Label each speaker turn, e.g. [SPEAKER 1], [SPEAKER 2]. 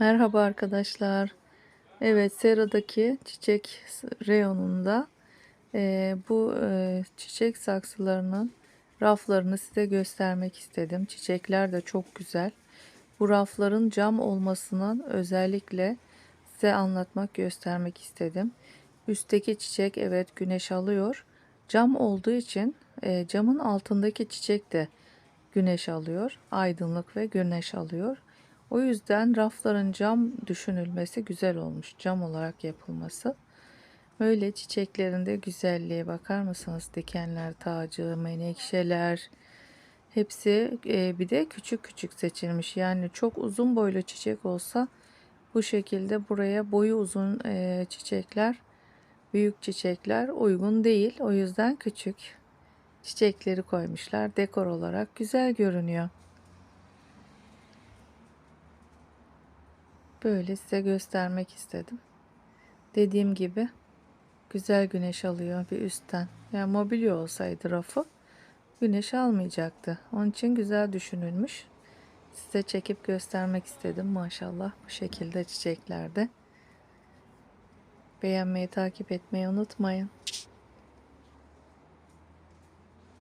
[SPEAKER 1] Merhaba arkadaşlar. Evet, Sera'daki çiçek reyonunda eee, bu eee, çiçek saksılarının raflarını size göstermek istedim. Çiçekler de çok güzel. Bu rafların cam olmasından özellikle size anlatmak, göstermek istedim. Üstteki çiçek evet güneş alıyor. Cam olduğu için eee, camın altındaki çiçek de güneş alıyor. Aydınlık ve güneş alıyor. O yüzden rafların cam düşünülmesi güzel olmuş. Cam olarak yapılması. Böyle çiçeklerinde güzelliğe bakar mısınız? Dikenler tacı, menekşeler. Hepsi e, bir de küçük küçük seçilmiş. Yani çok uzun boylu çiçek olsa bu şekilde buraya boyu uzun e, çiçekler, büyük çiçekler uygun değil. O yüzden küçük çiçekleri koymuşlar. Dekor olarak güzel görünüyor. Böyle size göstermek istedim. Dediğim gibi güzel güneş alıyor bir üstten. Yani mobilya olsaydı rafı güneş almayacaktı. Onun için güzel düşünülmüş. Size çekip göstermek istedim. Maşallah bu şekilde çiçeklerde. Beğenmeyi, takip etmeyi unutmayın.